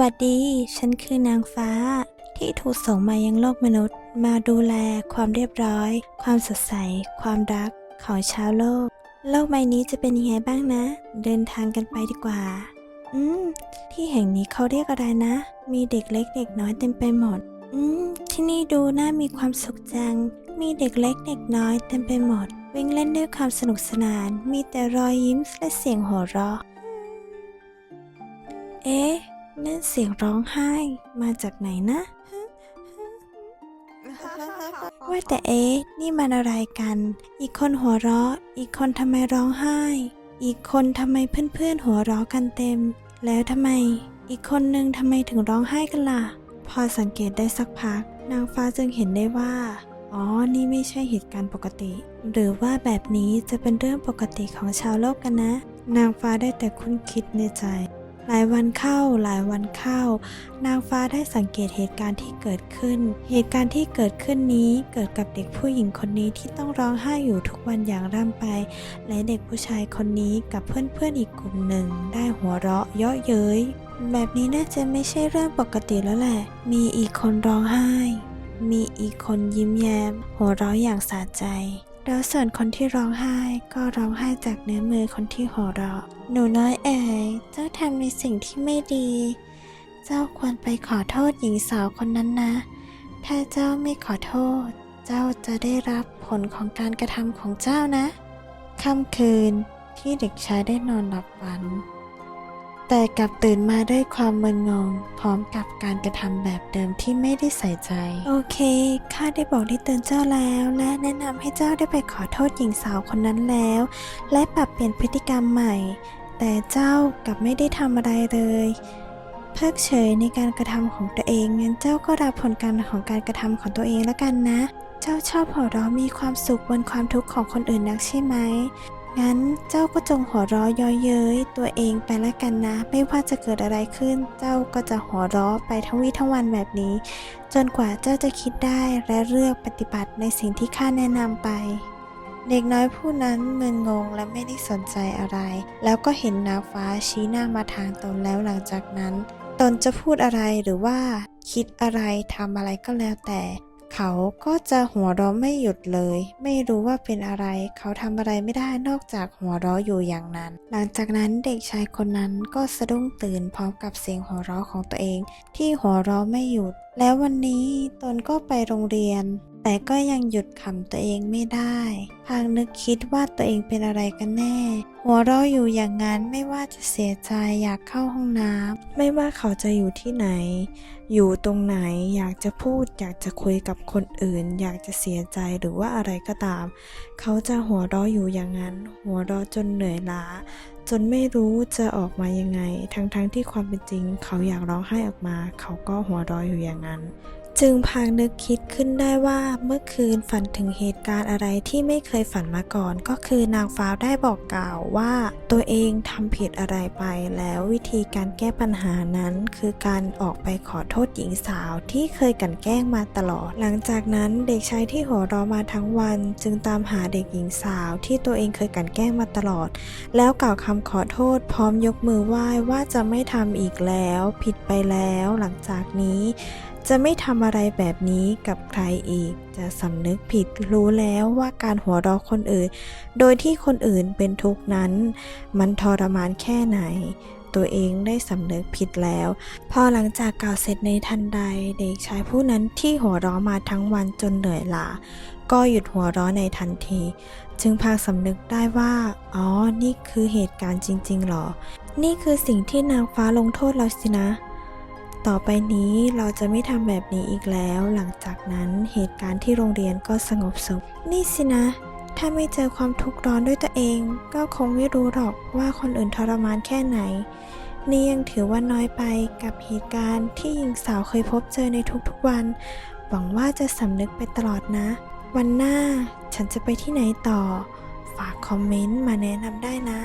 วัสดี ฉันคือนางฟ้า ที่ถูกส่งมายังโลกมนุษย์ มาดูแลความเรียบร้อย ความสดใส ความรักของชาวโลก โลกใบนี้จะเป็นยังไงบ้างนะ เดินทางกันไปดีกว่า อืม ที่แห่งนี้เขาเรียกอะไรนะ มีเด็กเล็กเด็กน้อยเต็มไปหมด อืม ที่นี่ดูน่ามีความสุขจัง มีเด็กเล็กเด็กน้อยเต็มไปหมด วิ่งเล่นด้วยความสนุกสนาน มีแต่รอยยิ้มและเสียงหัวเราะ เอ๊ะ นั่นเสียงร้องไห้มาจากไหนนะ ว่าแต่เอ๊ะนี่มันอะไรกัน อีกคนหัวเราะ อีกคนทำไมร้องไห้ อีกคนทำไมเพื่อนๆหัวเราะกันเต็ม แล้วทำไม อีกคนนึงทำไมถึงร้องไห้กันล่ะ พอสังเกตได้สักพัก นางฟ้าจึงเห็นได้ว่า อ๋อ นี่ไม่ใช่เหตุการณ์ปกติ หรือว่าแบบนี้จะเป็นเรื่องปกติของชาวโลกกันนะ นางฟ้าได้แต่คุ้นคิดในใจหลายวันเข้าหลายวันเข้า นางฟ้าได้สังเกตเหตุการณ์ที่เกิดขึ้น เหตุการณ์ที่เกิดขึ้นนี้เกิดกับเด็กผู้หญิงคนนี้ที่ต้องร้องไห้อยู่ทุกวันอย่างร่ำไป และเด็กผู้ชายคนนี้กับเพื่อนๆอีกกลุ่มหนึ่ง ได้หัวเราะเยาะเย้ยแบบนี้น่าจะไม่ใช่เรื่องปกติแล้วแหละ มีอีกคนร้องไห้ มีอีกคนยิ้มแย้ม หัวเราะอย่างสะใจ แล้วส่วนคนที่ร้องไห้ก็ร้องไห้จากเนื้อมือคนที่หัวเราะ หนูน้อยเอ๋ยเจ้าทำในสิ่งที่ไม่ดี เจ้าควรไปขอโทษหญิงสาวคนนั้นนะ ถ้าเจ้าไม่ขอโทษ เจ้าจะได้รับผลของการกระทำของเจ้านะ ค่ำคืนที่เด็กชายได้นอนหลับฝัน แต่กลับตื่นมาด้วยความมึนงง พร้อมกับการกระทำแบบเดิมที่ไม่ได้ใส่ใจ โอเค ข้าได้บอกได้เตือนเจ้าแล้ว และแนะนำให้เจ้าได้ไปขอโทษหญิงสาวคนนั้นแล้ว และปรับเปลี่ยนพฤติกรรมใหม่ แต่เจ้ากลับไม่ได้ทำอะไรเลยเพิกเฉยในการกระทำของตัวเองงั้นเจ้าก็รับผลการของการกระทำของตัวเองแล้วกันนะ เจ้าชอบหัวเราะมีความสุขบนความทุกข์ของคนอื่นนักใช่ไหม งั้นเจ้าก็จงหัวเราะเย้อยเย้ยตัวเองไปล้วกันนะ ไม่ว่าจะเกิดอะไรขึ้น เจ้าก็จะหัวเราะไปทั้งวี่ทั้งวันแบบนี้ จนกว่าเจ้าจะคิดได้และเลือกปฏิบัติในสิ่งที่ข้าแนะนำไป เด็กน้อยผู้นั้นมึนงงและไม่ได้สนใจอะไร แล้วก็เห็นนางฟ้าชี้หน้ามาทางตนแล้วหลังจากนั้น ตนจะพูดอะไรหรือว่า คิดอะไรทำอะไรก็แล้วแต่ เขาก็จะหัวเราะไม่หยุดเลย ไม่รู้ว่าเป็นอะไร เขาทำอะไรไม่ได้นอกจากหัวเราะอยู่อย่างนั้น หลังจากนั้นเด็กชายคนนั้นก็สะดุ้งตื่นพร้อมกับเสียงหัวเราะของตัวเอง ที่หัวเราะไม่หยุด แล้ววันนี้ตนก็ไปโรงเรียน แต่ก็ยังหยุดขำตัวเองไม่ได้ พางนึกคิดว่าตัวเองเป็นอะไรกันแน่ หัวเราะอยู่อย่างนั้นไม่ว่าจะเสียใจอยากเข้าห้องน้ำไม่ว่าเขาจะอยู่ที่ไหน อยู่ตรงไหนอยากจะพูด อยากจะคุยกับคนอื่น อยากจะเสียใจหรือว่าอะไรก็ตาม เขาจะหัวเราะอยู่อย่างนั้น หัวเราะจนเหนื่อยล้า จนไม่รู้จะออกมายังไง ทั้งๆทที่ความเป็นจริง เขาอยากร้องไห้ออกมา เขาก็หัวเราะอยู่อย่างนั้น จึงพางนึกคิดขึ้นได้ว่าเมื่อคืนฝันถึงเหตุการณ์อะไรที่ไม่เคยฝันมาก่อน ก็คือนางฟ้าได้บอกกล่าวว่า ตัวเองทำผิดอะไรไป แล้ววิธีการแก้ปัญหานั้นคือการออกไปขอโทษหญิงสาวที่เคยกลันแกล้งมาตลอด หลังจากนั้นเด็กชายที่หัวเราะมาทั้งวัน จึงตามหาเด็กหญิงสาวที่ตัวเองเคยกลันแกล้งมาตลอด แล้วกล่าวคำขอโทษ พร้อมยกมือไหว้ว่าจะไม่ทำอีกแล้ว ผิดไปแล้ว หลังจากนี้ จะไม่ทำอะไรแบบนี้กับใครอีก จะสำนึกผิดรู้แล้วว่าการหัวเราะคนอื่น โดยที่คนอื่นเป็นทุกนั้น มันทรมานแค่ไหน ตัวเองได้สำนึกผิดแล้ว พอหลังจากกล่าวเสร็จในทันใด เด็กชายผู้นั้นที่หัวเราะมาทั้งวันจนเหนื่อยล้าก็หยุดหัวเราะในทันที จึงพาสำนึกได้ว่า อ๋อ นี่คือเหตุการณ์จริงๆหรอ นี่คือสิ่งที่นางฟ้าลงโทษเราสินะ ต่อไปนี้เราจะไม่ทำแบบนี้อีกแล้ว หลังจากนั้นเหตุการณ์ที่โรงเรียนก็สงบสุข นี่สินะ ถ้าไม่เจอความทุกข์ร้อนด้วยตัวเอง ก็คงไม่รู้หรอกว่าคนอื่นทรมานแค่ไหน นี่ยังถือว่าน้อยไปกับเหตุการณ์ที่หญิงสาวเคยพบเจอในทุกๆวัน หวังว่าจะสำนึกไปตลอดนะ วันหน้าฉันจะไปที่ไหนต่อ ฝากคอมเมนต์มาแนะนำได้นะ